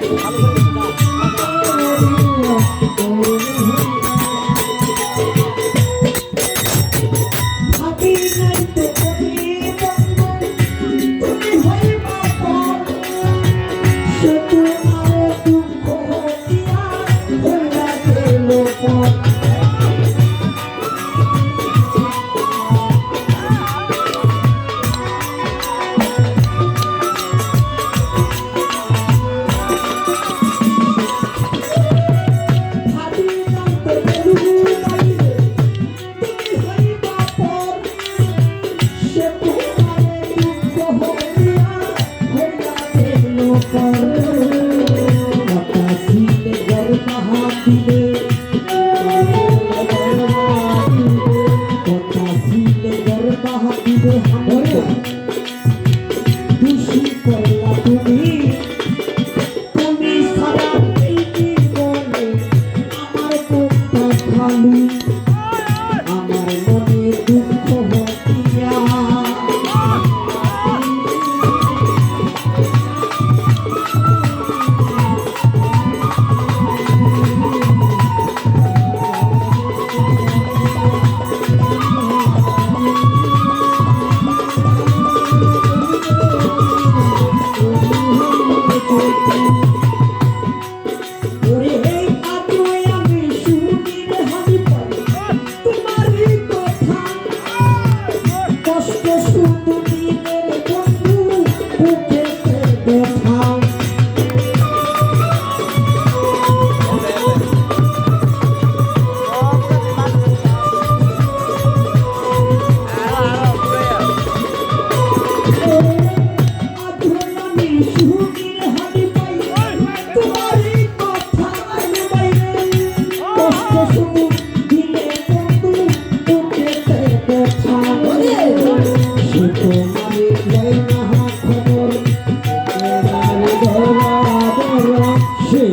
আমি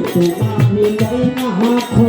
সে তোমারই না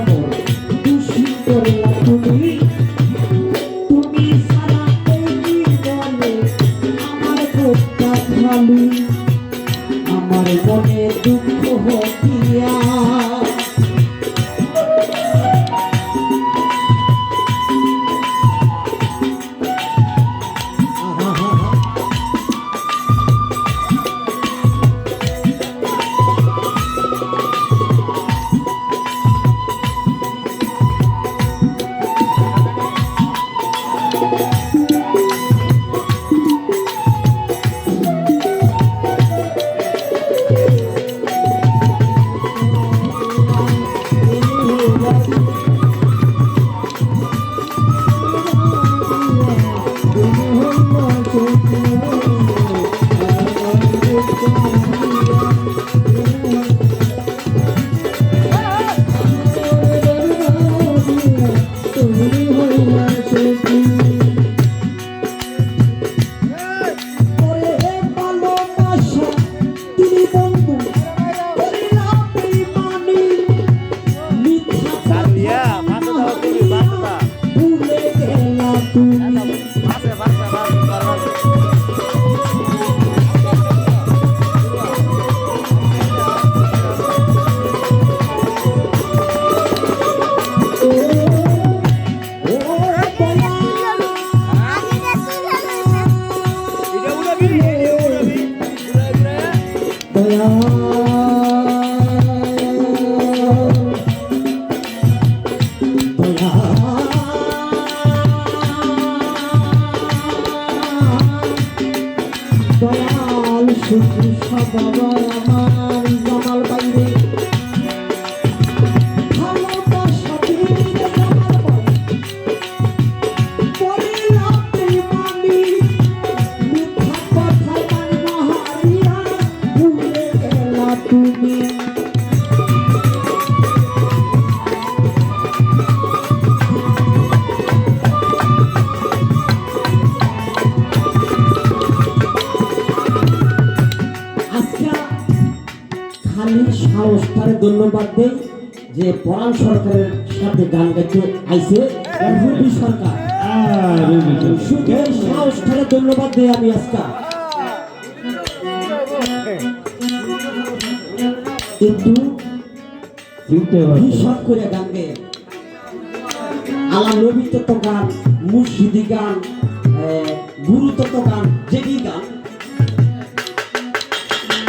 দয়াল শুধু সবাবা আমার। সাহসটারে ধন্যবাদ দেই যে পরাণ সরকারের সাথে গান গাইতে আইছে। রবি সরকার। এই সাহসটারে ধন্যবাদ দেই আমি আজকে। কিন্তু হিসাব করে গান গেয়ে? আলা নবী তত্ত্ব গান মুর্শিদি গান গুরু তত্ত্ব গান যেটি গান।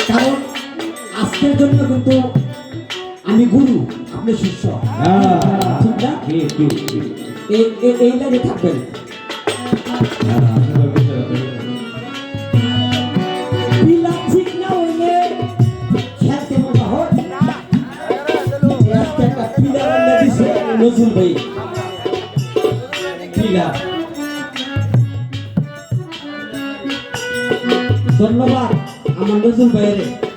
কারণ আজকের জন্য কিন্তু গুরু আপনি শিষ্য ঠিক না এই- লাইনে থাকবেন। ধন্যবাদ আমার নজরুল ভাইয়ের।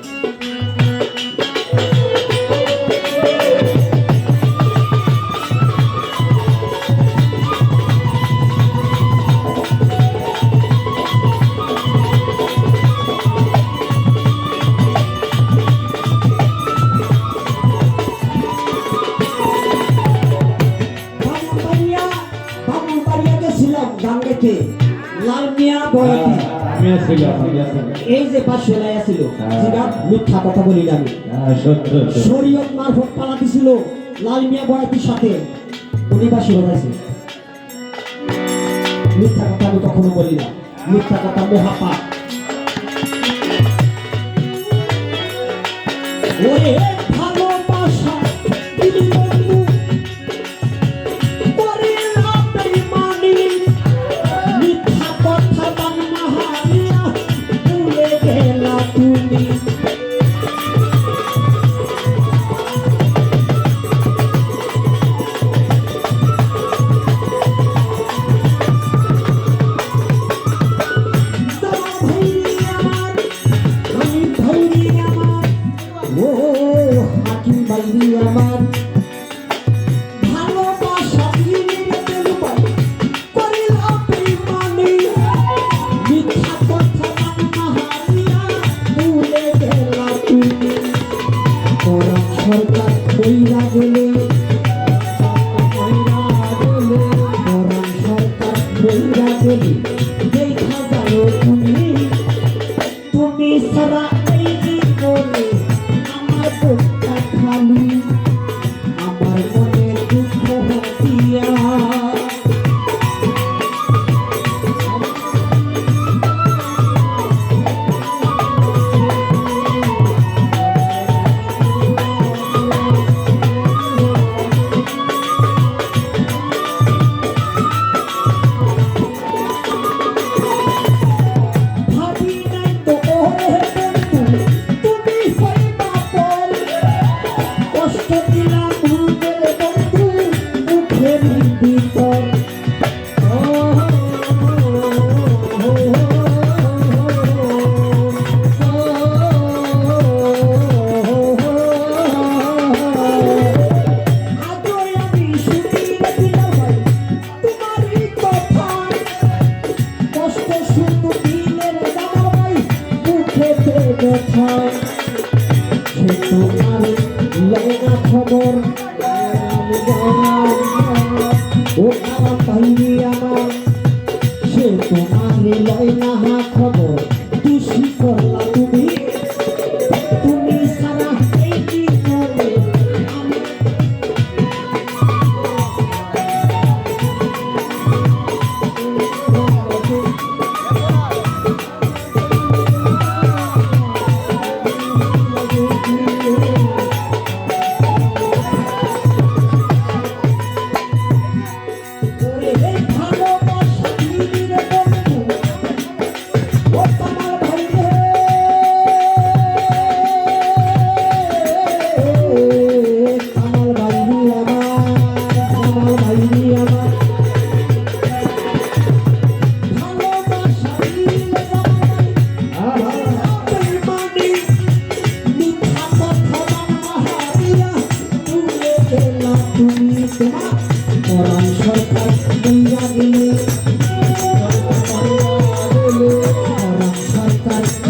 লাল মিয়া বয়াতি আসছিলাম এই যে পাশে আছিল যেটা মিথ্যা কথা বলি না আমি। হ্যাঁ শরীয়ত মারফত দিছিল লাল মিয়া বয়াতির সাথে। উনি বাসি বাজাইছে মিথ্যা কথা আমি কখনো বলি না। মিথ্যা কথা মহাপাপ ওরে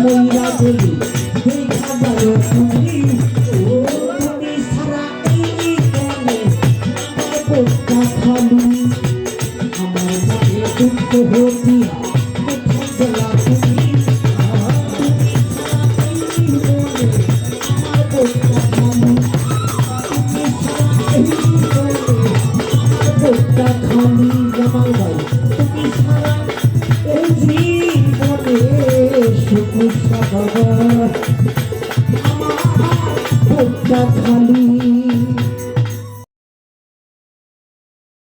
মহিলা বলি দেখা গেল